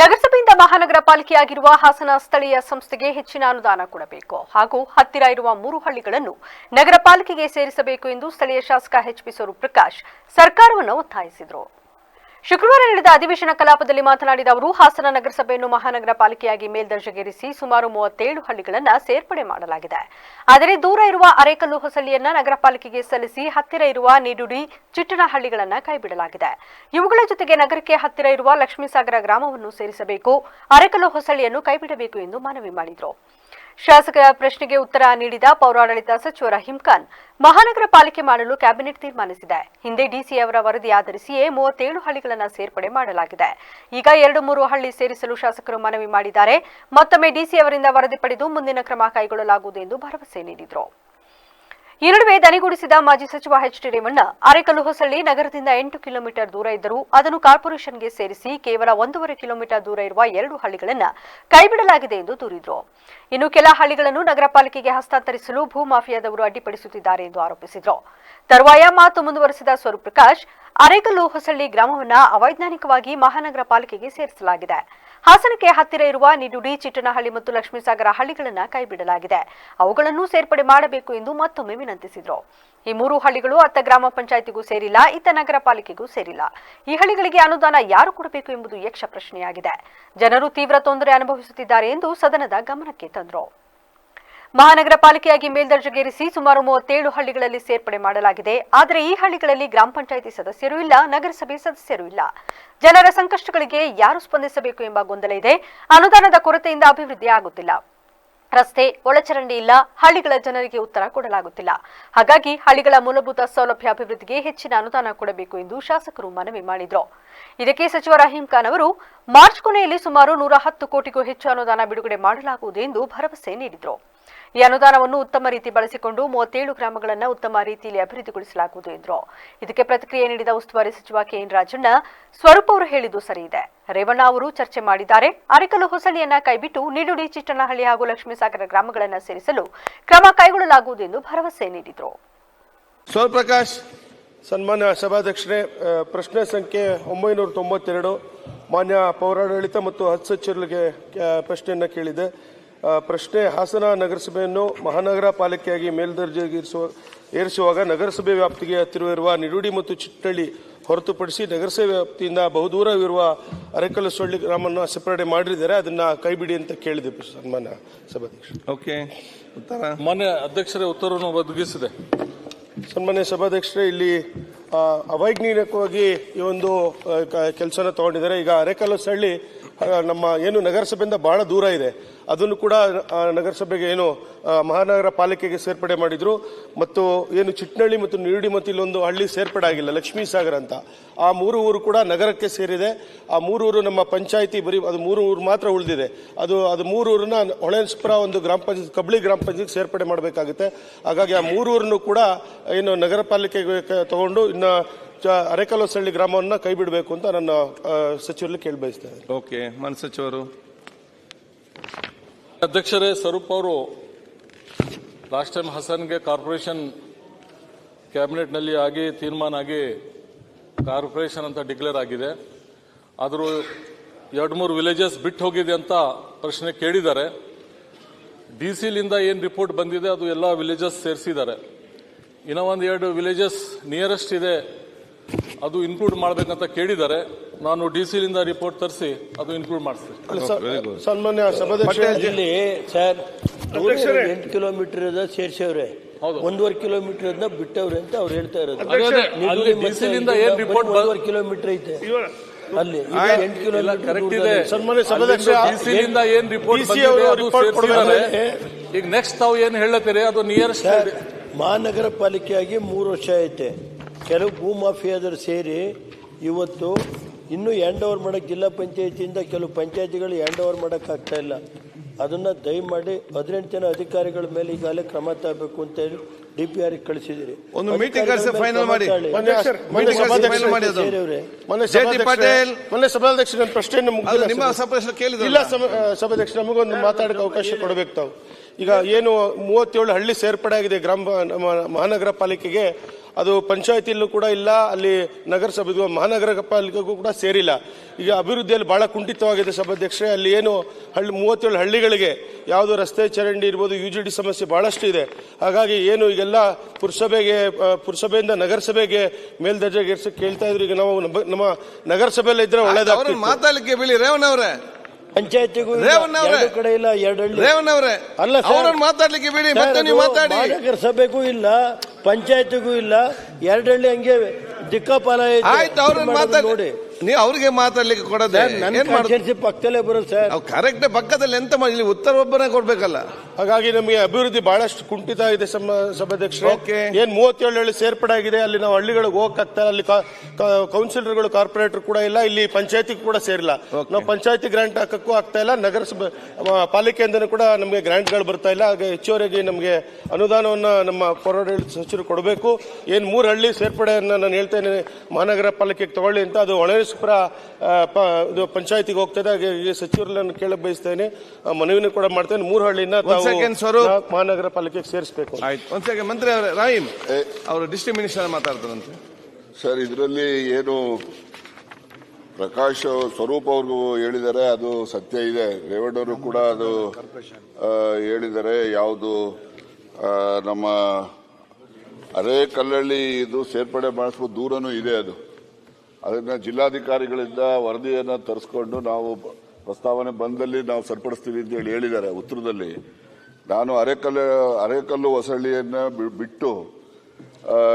ನಗರಸಭೆಯಿಂದ ಮಹಾನಗರ ಪಾಲಿಕೆಯಾಗಿರುವ ಹಾಸನ ಸ್ಥಳೀಯ ಸಂಸ್ಥೆಗೆ ಹೆಚ್ಚಿನ ಅನುದಾನ ಕೊಡಬೇಕು. ಹಾಗೂ ಹತ್ತಿರ ಇರುವ ಮೂರು ಹಳ್ಳಿಗಳನ್ನು ನಗರ ಪಾಲಿಕೆಗೆ ಸೇರಿಸಬೇಕು ಎಂದು ಸ್ಥಳೀಯ ಶಾಸಕ ಎಚ್ಪಿ ಸ್ವರೂಪ್ ಪ್ರಕಾಶ್ ಸರ್ಕಾರವನ್ನು ಒತ್ತಾಯಿಸಿದರು. ಶುಕ್ರವಾರ ನಡೆದ ಅಧಿವೇಶನ ಕಲಾಪದಲ್ಲಿ ಮಾತನಾಡಿದ ಅವರು, ಹಾಸನ ನಗರಸಭೆಯನ್ನು ಮಹಾನಗರ ಪಾಲಿಕೆಯಾಗಿ ಮೇಲ್ದರ್ಜೆಗೇರಿಸಿ ಸುಮಾರು ಮೂವತ್ತೇಳು ಹಳ್ಳಿಗಳನ್ನು ಸೇರ್ಪಡೆ ಮಾಡಲಾಗಿದೆ. ಆದರೆ ದೂರ ಇರುವ ಅರೇಕಲ್ಲು ಹೊಸಳ್ಳಿಯನ್ನ ನಗರ ಪಾಲಿಕೆಗೆ ಸಲ್ಲಿಸಿ ಹತ್ತಿರ ಇರುವ ನಿಡುಡಿ, ಚಿಟ್ಟಣ ಹಳ್ಳಿಗಳನ್ನು ಕೈಬಿಡಲಾಗಿದೆ. ಇವುಗಳ ಜೊತೆಗೆ ನಗರಕ್ಕೆ ಹತ್ತಿರ ಇರುವ ಲಕ್ಷ್ಮೀಸಾಗರ ಗ್ರಾಮವನ್ನು ಸೇರಿಸಬೇಕು, ಅರೆಕಲ್ಲು ಹೊಸಳ್ಳಿಯನ್ನು ಕೈಬಿಡಬೇಕು ಎಂದು ಮನವಿ ಮಾಡಿದರು. ಶಾಸಕರ ಪ್ರಶ್ನೆಗೆ ಉತ್ತರ ನೀಡಿದ ಪೌರಾಡಳಿತ ಸಚಿವ ರಹೀಂ ಖಾನ್, ಮಹಾನಗರ ಪಾಲಿಕೆ ಮಾಡಲು ಕ್ಯಾಬಿನೆಟ್ ತೀರ್ಮಾನಿಸಿದೆ. ಹಿಂದೆ ಡಿಸಿ ಅವರ ವರದಿ ಆಧರಿಸಿಯೇ ಮೂವತ್ತೇಳು ಹಳ್ಳಿಗಳನ್ನು ಸೇರ್ಪಡೆ ಮಾಡಲಾಗಿದೆ. ಈಗ ಎರಡು ಮೂರು ಹಳ್ಳಿ ಸೇರಿಸಲು ಶಾಸಕರು ಮನವಿ ಮಾಡಿದ್ದಾರೆ. ಮತ್ತೊಮ್ಮೆ ಡಿಸಿ ಅವರಿಂದ ವರದಿ ಪಡೆದು ಮುಂದಿನ ಕ್ರಮ ಕೈಗೊಳ್ಳಲಾಗುವುದು ಎಂದು ಭರವಸೆ ನೀಡಿದರು. ಈ ನಡುವೆ ದನಿಗೂಡಿಸಿದ ಮಾಜಿ ಸಚಿವ ಎಚ್ ಡಿ ರೇವಣ್ಣ, ಅರೆಕಲ್ಲು ಹೊಸಳ್ಳಿ ನಗರದಿಂದ ಎಂಟು ಕಿಲೋಮೀಟರ್ ದೂರ ಇದ್ದರೂ ಅದನ್ನು ಕಾರ್ಪೊರೇಷನ್ಗೆ ಸೇರಿಸಿ ಕೇವಲ ಒಂದೂವರೆ ಕಿಲೋಮೀಟರ್ ದೂರ ಇರುವ ಎರಡು ಹಳ್ಳಿಗಳನ್ನು ಕೈಬಿಡಲಾಗಿದೆ ಎಂದು ದೂರಿದರು. ಇನ್ನು ಕೆಲ ಹಳ್ಳಿಗಳನ್ನು ನಗರ ಪಾಲಿಕೆಗೆ ಹಸ್ತಾಂತರಿಸಲು ಭೂಮಾಫಿಯಾದವರು ಅಡ್ಡಿಪಡಿಸುತ್ತಿದ್ದಾರೆ ಎಂದು ಆರೋಪಿಸಿದರು. ತರುವಾಯ ಮಾತು ಮುಂದುವರೆಸಿದ ಸ್ವರೂಪ್ ಪ್ರಕಾಶ್, ಅರೆಕಲ್ಲು ಹೊಸಳ್ಳಿ ಗ್ರಾಮವನ್ನು ಅವೈಜ್ಞಾನಿಕವಾಗಿ ಮಹಾನಗರ ಪಾಲಿಕೆಗೆ ಸೇರಿಸಲಾಗಿದೆ. ಹಾಸನಕ್ಕೆ ಹತ್ತಿರ ಇರುವ ನಿಡುಡಿ, ಚಿಟ್ಟನಹಳ್ಳಿ ಮತ್ತು ಲಕ್ಷ್ಮೀಸಾಗರ ಹಳ್ಳಿಗಳನ್ನು ಕೈಬಿಡಲಾಗಿದೆ. ಅವುಗಳನ್ನು ಸೇರ್ಪಡೆ ಮಾಡಬೇಕು ಎಂದು ಮತ್ತೊಮ್ಮೆ ವಿನಂತಿಸಿದರು. ಈ ಮೂರು ಹಳ್ಳಿಗಳು ಅತ್ತ ಗ್ರಾಮ ಪಂಚಾಯಿತಿಗೂ ಸೇರಿಲ್ಲ, ಇತ್ತ ನಗರ ಪಾಲಿಕೆಗೂ ಸೇರಿಲ್ಲ. ಈ ಹಳ್ಳಿಗಳಿಗೆ ಅನುದಾನ ಯಾರು ಕೊಡಬೇಕು ಎಂಬುದು ಯಕ್ಷ ಪ್ರಶ್ನೆಯಾಗಿದೆ. ಜನರು ತೀವ್ರ ತೊಂದರೆ ಅನುಭವಿಸುತ್ತಿದ್ದಾರೆ ಎಂದು ಸದನದ ಗಮನಕ್ಕೆ ತಂದರು. ಮಹಾನಗರ ಪಾಲಿಕೆಯಾಗಿ ಮೇಲ್ದರ್ಜೆಗೇರಿಸಿ ಸುಮಾರು ಮೂವತ್ತೇಳು ಹಳ್ಳಿಗಳಲ್ಲಿ ಸೇರ್ಪಡೆ ಮಾಡಲಾಗಿದೆ. ಆದರೆ ಈ ಹಳ್ಳಿಗಳಲ್ಲಿ ಗ್ರಾಮ ಪಂಚಾಯಿತಿ ಸದಸ್ಯರು ಇಲ್ಲ, ನಗರಸಭೆ ಸದಸ್ಯರು ಇಲ್ಲ. ಜನರ ಸಂಕಷ್ಟಗಳಿಗೆ ಯಾರು ಸ್ಪಂದಿಸಬೇಕು ಎಂಬ ಗೊಂದಲ ಇದೆ. ಅನುದಾನದ ಕೊರತೆಯಿಂದ ಅಭಿವೃದ್ಧಿ ಆಗುತ್ತಿಲ್ಲ. ರಸ್ತೆ, ಒಳಚರಂಡಿ ಇಲ್ಲ, ಹಳ್ಳಿಗಳ ಜನರಿಗೆ ಉತ್ತರ ಕೊಡಲಾಗುತ್ತಿಲ್ಲ. ಹಾಗಾಗಿ ಹಳ್ಳಿಗಳ ಮೂಲಭೂತ ಸೌಲಭ್ಯ ಅಭಿವೃದ್ಧಿಗೆ ಹೆಚ್ಚಿನ ಅನುದಾನ ಕೊಡಬೇಕು ಎಂದು ಶಾಸಕರು ಮನವಿ ಮಾಡಿದರು. ಇದಕ್ಕೆ ಸಚಿವ ರಹೀಂ ಖಾನ್ ಅವರು, ಮಾರ್ಚ್ ಕೊನೆಯಲ್ಲಿ ಸುಮಾರು ನೂರ ಹತ್ತು ಕೋಟಿಗೂ ಹೆಚ್ಚು ಅನುದಾನ ಬಿಡುಗಡೆ ಮಾಡಲಾಗುವುದು ಎಂದು ಭರವಸೆ ನೀಡಿದರು. ಈ ಅನುದಾನವನ್ನು ಉತ್ತಮ ರೀತಿ ಬಳಸಿಕೊಂಡು ಮೂವತ್ತೇಳು ಗ್ರಾಮಗಳನ್ನು ಉತ್ತಮ ರೀತಿಯಲ್ಲಿ ಅಭಿವೃದ್ಧಿಗೊಳಿಸಲಾಗುವುದು ಎಂದರು. ಇದಕ್ಕೆ ಪ್ರತಿಕ್ರಿಯೆ ನೀಡಿದ ಉಸ್ತುವಾರಿ ಸಚಿವ ಕೆಎನ್ ರಾಜಣ್ಣ, ಸ್ವರೂಪ್ ಅವರು ಹೇಳಿದ್ದು ಇದೆ. ರೇವಣ್ಣ ಅವರು ಚರ್ಚೆ ಮಾಡಿದ್ದಾರೆ. ಅರೆಕಲ್ಲು ಹೊಸಳಿಯನ್ನ ಕೈಬಿಟ್ಟು ನಿಡುಡಿ, ಚಿಟ್ಟನಹಳ್ಳಿ ಹಾಗೂ ಲಕ್ಷ್ಮೀಸಾಗರ ಗ್ರಾಮಗಳನ್ನು ಸೇರಿಸಲು ಕ್ರಮ ಕೈಗೊಳ್ಳಲಾಗುವುದು ಎಂದು ಭರವಸೆ ನೀಡಿದರು. ಸ್ವರ್ಪ್ರಕಾಶ್ ಸನ್ಮಾನ್ಯ ಸಭಾಧ್ಯಕ್ಷರೇ ಪ್ರಶ್ನೆ ಸಂಖ್ಯೆ ಒಂಬೈನೂರ ತೊಂಬತ್ತೆರಡು, ಮಾನ್ಯ ಪೌರಾಡಳಿತ ಮತ್ತು ಹಜ್ ಸಚಿವರಿಗೆ ಪ್ರಶ್ನೆಯನ್ನು ಕೇಳಿದೆ. ಪ್ರಶ್ನೆ ಹಾಸನ ನಗರಸಭೆಯನ್ನು ಮಹಾನಗರ ಪಾಲಿಕೆಯಾಗಿ ಮೇಲ್ದರ್ಜೆಗೇರಿಸುವ ಏರಿಸುವಾಗ ನಗರಸಭೆ ವ್ಯಾಪ್ತಿಗೆ ಹತ್ತಿರವಿರುವ ನಿಡುಡಿ ಮತ್ತು ಚಿಟ್ಟಳ್ಳಿ ಹೊರತುಪಡಿಸಿ ನಗರಸಭೆ ವ್ಯಾಪ್ತಿಯಿಂದ ಬಹುದೂರವಿರುವ ಅರೆಕಲ್ಲು ಸೊಳ್ಳಿ ಗ್ರಾಮವನ್ನು ಸೆಪರೇಟ್ ಮಾಡಿದ್ದಾರೆ ಅದನ್ನ ಕೈಬಿಡಿ ಅಂತ ಕೇಳಿದೆ ಸನ್ಮಾನ್ಯ ಸಭಾಧ್ಯಕ್ಷ ಓಕೆ. ಉತ್ತರ? ಮಾನ್ಯ ಅಧ್ಯಕ್ಷರೇ ಉತ್ತರವನ್ನು ಒದಗಿಸಿದೆ. ಸನ್ಮಾನ್ಯ ಸಭಾಧ್ಯಕ್ಷರೇ ಇಲ್ಲಿ ಅವೈಜ್ಞಾನಿಕವಾಗಿ ಈ ಒಂದು ಕೆಲಸನ ತಗೊಂಡಿದ್ದಾರೆ. ಈಗ ಅರೆಕಲ್ಲು ಸಳ್ಳಿ ನಮ್ಮ ಏನು ನಗರಸಭೆಯಿಂದ ಬಹಳ ದೂರ ಇದೆ. ಅದನ್ನು ಕೂಡ ನಗರಸಭೆಗೆ ಏನು ಮಹಾನಗರ ಪಾಲಿಕೆಗೆ ಸೇರ್ಪಡೆ ಮಾಡಿದ್ರು. ಮತ್ತು ಏನು ಚಿಟ್ನಳ್ಳಿ ಮತ್ತು ನೀರುಡಿ ಮತ್ತು ಇಲ್ಲೊಂದು ಹಳ್ಳಿ ಸೇರ್ಪಡೆ ಆಗಿಲ್ಲ ಲಕ್ಷ್ಮೀ ಸಾಗರ ಅಂತ. ಆ ಮೂರು ಊರು ಕೂಡ ನಗರಕ್ಕೆ ಸೇರಿದೆ. ಆ ಮೂರು ಊರು ನಮ್ಮ ಪಂಚಾಯಿತಿ ಬರೀ, ಅದು ಮೂರು ಊರು ಮಾತ್ರ ಉಳಿದಿದೆ. ಅದು ಅದು ಮೂರು ಊರನ್ನ ಹೊಳೆನ್ಸ್ಪುರ ಒಂದು ಗ್ರಾಮ ಪಂಚಾಯತ್, ಕಬ್ಳಿ ಗ್ರಾಮ ಪಂಚಾಯತ್ ಸೇರ್ಪಡೆ ಮಾಡಬೇಕಾಗುತ್ತೆ. ಹಾಗಾಗಿ ಆ ಮೂರು ಊರನ್ನು ಕೂಡ, ಏನು ನಗರ ಪಾಲಿಕೆಗೆ ತಗೊಂಡು ಇನ್ನು ಚ- ಅರೆಕಲ್ವಸಳ್ಳಿ ಗ್ರಾಮವನ್ನು ಕೈ ಬಿಡಬೇಕು ಅಂತ ನನ್ನ ಸಚಿವರಲ್ಲಿ ಕೇಳಿ ಬಯಸ್ತೇನೆ ಓಕೆ ಮನ್ ಸಚಿವರು ಅಧ್ಯಕ್ಷರೇ, ಸ್ವರೂಪ್ ಅವರು, ಲಾಸ್ಟ್ ಟೈಮ್ ಹಸನ್ಗೆ ಕಾರ್ಪೊರೇಷನ್ ಕ್ಯಾಬಿನೆಟ್ನಲ್ಲಿ ಆಗಿ ತೀರ್ಮಾನ ಆಗಿ ಕಾರ್ಪೊರೇಷನ್ ಅಂತ ಡಿಕ್ಲೇರ್ ಆಗಿದೆ. ಆದರೂ ಎರಡು ಮೂರು ವಿಲೇಜಸ್ ಬಿಟ್ಟು ಹೋಗಿದೆ ಅಂತ ಪ್ರಶ್ನೆ ಕೇಳಿದ್ದಾರೆ. ಡಿ ಸಿಲಿಂದ ಏನು ರಿಪೋರ್ಟ್ ಬಂದಿದೆ, ಅದು ಎಲ್ಲ ವಿಲೇಜಸ್ ಸೇರಿಸಿದ್ದಾರೆ. ಇನ್ನೂ ಒಂದು ಎರಡು ವಿಲೇಜಸ್ ನಿಯರೆಸ್ಟ್ ಇದೆ ಅದು ಇನ್ಕ್ಲೂಡ್ ಮಾಡಬೇಕಂತ ಕೇಳಿದ್ದಾರೆ. ನಾನು ಡಿ ಸಿಲಿಂದ ರಿಪೋರ್ಟ್ ತರಿಸಿ ಅದು ಇನ್ಕ್ಲೂಡ್ ಮಾಡಿಸ್ತೀನಿ. ಸನ್ಮಾನ್ಯ ಇಲ್ಲಿ ಸರ್ ಎಂಟು ಕಿಲೋಮೀಟರ್ ಅದ ಸೇರ್ಸವ್ರೆ. ಹೌದು. ಒಂದೂವರೆ ಕಿಲೋಮೀಟರ್ ಅದನ್ನ ಬಿಟ್ಟವ್ರೆ ಅಂತ ಅವ್ರು ಹೇಳ್ತಾ ಇರೋದು. ಅಲ್ಲಿ ನಿಡುಳಿ DC ಮತ್ತೆ ಲಿಂದ ಇಲ್ಲಿಂದ ಏನ್ ಬರೀ ಒಂದೂವರೆ ಕಿಲೋಮೀಟರ್ ಐತೆ. ಅಲ್ಲಿ. ಎಂಟು ಇಲ್ಲ ಕಿಲೋಮೀಟರ್ ಕರೆಕ್ಟ್ ಇದೆ. ಸನ್ಮಾನ್ಯ ಸಭಾಧ್ಯಕ್ಷ ಡಿಸಿಲಿಂದ ಏನ್ ರಿಪೋರ್ಟ್ ಬಂದಿದೆ ಅದು report ಈಗ ನೆಕ್ಸ್ಟ್ ತಾವು ಏನ್ ಹೇಳತ್ತೀರಿ? ಅದು ನಿಯರೆಸ್ಟ್ ಮಹಾನಗರ ಪಾಲಿಕೆಯಾಗಿ ಮೂರು ವರ್ಷ ಐತೆ. ಕೆಲವು ಭೂಮಾಫಿಯಾದರು ಸೇರಿ ಇವತ್ತು ಇನ್ನೂ ಹ್ಯಾಂಡ್ ಓವರ್ ಮಾಡೋಕ್ಕೆ ಜಿಲ್ಲಾ ಪಂಚಾಯತಿಯಿಂದ ಕೆಲವು ಪಂಚಾಯತಿಗಳು ಹ್ಯಾಂಡ್ ಓವರ್ ಮಾಡೋಕ್ಕಾಗ್ತಾ ಆಗ್ತಾ ಇಲ್ಲ. ಅದನ್ನು ದಯಮಾಡಿ ಹದಿನೆಂಟು ಜನ ಅಧಿಕಾರಿಗಳ ಮೇಲೆ ಈಗಾಗಲೇ ಕ್ರಮ ತಗಬೇಕು ಅಂತ ಹೇಳಿ ಡಿ ಪಿ ಆರ್ ಕಳಿಸಿದಿರಿ ಒಂದು ಮೀಟಿಂಗ್ ಕರೆಸಿ ಫೈನಲ್ ಮಾಡಿ. ಸಭಾಧ್ಯಕ್ಷ ಮೊನ್ನೆ ಪಾಟೀಲ್. ನಿಮ್ಮ ಸಭಾಧ್ಯಕ್ಷರು? ಇಲ್ಲ ಆ, ಸಭಾಧ್ಯಕ್ಷ ನಮಗೊಂದು ಮಾತಾಡಕ್ಕೆ ಅವಕಾಶ ಕೊಡಬೇಕು ತಾವು. ಈಗ ಏನು ಮೂವತ್ತೇಳು ಹಳ್ಳಿ ಸೇರ್ಪಡೆ ಆಗಿದೆ ಗ್ರಾಮ ನಮ್ಮ ಮಹಾನಗರ ಪಾಲಿಕೆಗೆ. ಅದು ಪಂಚಾಯತಿಯಲ್ಲೂ ಕೂಡ ಇಲ್ಲ ಅಲ್ಲಿ ನಗರಸಭೆಗೂ ಮಹಾನಗರ ಪಾಲಿಕೆಗೂ ಕೂಡ ಸೇರಿಲ್ಲ. ಈಗ ಅಭಿವೃದ್ಧಿಯಲ್ಲಿ ಬಹಳ ಕುಂಠಿತವಾಗಿದೆ ಸಭಾಧ್ಯಕ್ಷರೇ. ಅಲ್ಲಿ ಏನು ಹಳ್ಳಿ ಮೂವತ್ತೇಳು ಹಳ್ಳಿಗಳಿಗೆ ಯಾವುದು ರಸ್ತೆ ಚರಂಡಿ ಇರ್ಬೋದು ಯು ಜಿ ಡಿ ಸಮಸ್ಯೆ ಭಾಳಷ್ಟು ಇದೆ. ಹಾಗಾಗಿ ಏನು ಈಗೆಲ್ಲ ಪುರಸಭೆಗೆ ಪುರಸಭೆಯಿಂದ ನಗರಸಭೆಗೆ ಮೇಲ್ದರ್ಜೆಗೇರ್ಸಕ್ಕೆ ಕೇಳ್ತಾ ಇದ್ರು. ಈಗ ನಾವು ನಮ್ಮ- ನಗರಸಭೆಯಲ್ಲೇ ಇದ್ರೆ ಒಳ್ಳೇದಾಗ್ತದೆ ಮಾತಾಡಲಿಕ್ಕೆ ಬೀಳಿ ಬಿಳಿ ರೇವಣ್ಣ ಅವರೇ. ಪಂಚಾಯತಿಗೂ ಇಲ್ಲ, ರೇವಣ್ಣ ಕಡೆ ಇಲ್ಲ ಎರಡು ಹಳ್ಳಿ ಅಲ್ಲ. ಅವ್ರನ್ನ ಮಾತಾಡ್ಲಿಕ್ಕೆ ಬಿಡಿ ಮತ್ತೆ ನೀವು ಮಾತಾಡಿ. ಮಹಾನಗರ ಸಭೆಗೂ ಇಲ್ಲ ಪಂಚಾಯತಿಗೂ ಇಲ್ಲ ಎರಡಳ್ಳಿ ಹಂಗೆ ದಿಕ್ಕಾಪಾಲ. ಆಯ್ತು ಅವ್ರನ್ನ ಮಾತಾಡಿ. ನೋಡಿ. ನೀವು ಅವ್ರಿಗೆ ಮಾತಾಡ್ಲಿಕ್ಕೆ ಕೊಡದೆ ಏನ್ ಮಾಡುದು? ಪಕ್ಕದಲ್ಲೇ ಬರುತ್ತೆ ಸರ್. ಅವ್ ಕರೆಕ್ಟ್ ಪಕ್ಕದಲ್ಲಿ ಎಂತ ಮಾಡಿ ಇಲ್ಲಿ ಉತ್ತರ ಒಬ್ಬನೇ ಕೊಡ್ಬೇಕಲ್ಲ. ಹಾಗಾಗಿ ನಮಗೆ ಅಭಿವೃದ್ಧಿ ಬಹಳಷ್ಟು ಕುಂಠಿತ ಇದೆ ಸಭಾಧ್ಯಕ್ಷರು. Okay. ಏನ್ ಮೂವತ್ತೇಳು ಹಳ್ಳಿ ಸೇರ್ಪಡೆ ಆಗಿದೆ ಅಲ್ಲಿ ನಾವು ಹಳ್ಳಿಗಳಿಗೆ ಹೋಗಕ್ಕಾಗ್ತಾ ಇಲ್ಲ. ಅಲ್ಲಿ ಕೌನ್ಸಿಲರ್ಗಳು ಕಾರ್ಪೊರೇಟರ್ ಕೂಡ ಇಲ್ಲ ಇಲ್ಲಿ ಪಂಚಾಯತಿ ಕೂಡ ಸೇರಿಲ್ಲ. ನಾವು ಪಂಚಾಯತಿ ಗ್ರಾಂಟ್ ಹಾಕಕ್ಕೂ ಆಗ್ತಾ ಇಲ್ಲ ನಗರಸಭೆ ಆ, ಪಾಲಿಕೆಯಿಂದನೂ ಕೂಡ ನಮಗೆ ಗ್ರಾಂಟ್ಗಳು ಬರ್ತಾ ಇಲ್ಲ. ಹಾಗೆ ಹೆಚ್ಚುವರಿಯಾಗಿ ನಮಗೆ ಅನುದಾನವನ್ನ ನಮ್ಮ ಪೌರಾಡಳಿತ ಸಚಿವರು ಕೊಡಬೇಕು. ಏನ್ ಮೂರು ಹಳ್ಳಿ ಸೇರ್ಪಡೆಯನ್ನು ನಾನು ಹೇಳ್ತೇನೆ ಮಹಾನಗರ ಪಾಲಿಕೆಗೆ ತಗೊಳ್ಳಿ ಅಂತ ಅದು ಹೊಳೆನರಸೀಪುರ ಇದು ಪಂಚಾಯತಿಗೆ ಹೋಗ್ತದೆ ಸಚಿವರನ್ನ ಕೇಳಕ್ ಬಯಸ್ತೇನೆ. ಆ, ಮನವಿನೂ ಕೂಡ ಮಾಡ್ತೇನೆ. ಮೂರು ಹಳ್ಳಿನ ಮಹಾನಗರ ಪಾಲಿಕೆಗೆ ಸೇರಿಸಬೇಕು ಆಯ್ತು. ಮಂತ್ರಿ ಅವರೇ ರಾಹಿಂ ಅವರು ಡಿಸ್ಟ್ರಿಕ್ಟ್ ಮಿನಿಸ್ಟರ್ ಮಾತಾಡ್ತಾರಂತೆ. ಸರ್ ಇದರಲ್ಲಿ ಏನು ಪ್ರಕಾಶ್ ಸ್ವರೂಪ್ ಅವ್ರಿಗೂ ಹೇಳಿದರೆ ಅದು ಸತ್ಯ ಇದೆ. ರೇವಣ್ಣವರು ಕೂಡ ಅದು ಆ, ಹೇಳಿದ್ದಾರೆ. ಯಾವುದು ಆ, ನಮ್ಮ ಅರೆ ಕಲ್ಲಳ್ಳಿ ಇದು ಸೇರ್ಪಡೆ ಮಾಡಿಸುವ ದೂರನೂ ಇದೆ ಅದು. ಅದನ್ನ ಜಿಲ್ಲಾಧಿಕಾರಿಗಳಿಂದ ವರದಿಯನ್ನು ತರಿಸ್ಕೊಂಡು ನಾವು ಪ್ರಸ್ತಾವನೆ ಬಂದಲ್ಲಿ ನಾವು ಸರಿಪಡಿಸ್ತೀವಿ ಅಂತ ಹೇಳಿ ಹೇಳಿದ್ದಾರೆ ಉತ್ತರದಲ್ಲಿ. ನಾನು ಅರೆಕಲ್ಲು ಅರೆಕಲ್ಲು ಹೊಸಳ್ಳಿಯನ್ನು ಬಿ- ಬಿಟ್ಟು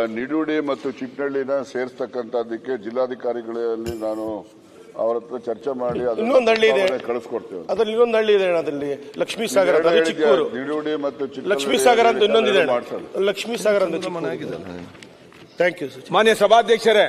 ನಿಡುಡಿ ಮತ್ತು ಚಿಕ್ಕನಹಳ್ಳಿನ ಸೇರಿಸ್ತಕ್ಕಂಥದ್ದಕ್ಕೆ ಜಿಲ್ಲಾಧಿಕಾರಿಗಳಲ್ಲಿ ನಾನು ಅವರ ಹತ್ರ ಚರ್ಚೆ ಮಾಡಿ ಕಳಿಸ್ಕೊಡ್ತೀವಿ ಇನ್ನೊಂದು ಹಳ್ಳಿ ಇದೆ. ಪ್ರಸ್ತಾವನೆ ಕಳಿಸ್ಕೊಡ್ತೇವೆ. ಅದ್ರಲ್ಲಿ ಇನ್ನೊಂದು ಹಳ್ಳಿ ಇದೆ ಅಣ್ಣ ಲಕ್ಷ್ಮೀ ಸಾಗರ ಚಿಕ್ಕೂರು. ನಿಡುಡಿ ಮತ್ತು ಲಕ್ಷ್ಮೀ ಸಾಗರ ಅಂತ ಇನ್ನೊಂದಿದೆ ಲಕ್ಷ್ಮೀ ಸಾಗರ ಅಂತ ಥ್ಯಾಂಕ್ ಯು ಮಾನ್ಯ ಸಭಾಧ್ಯಕ್ಷರೇ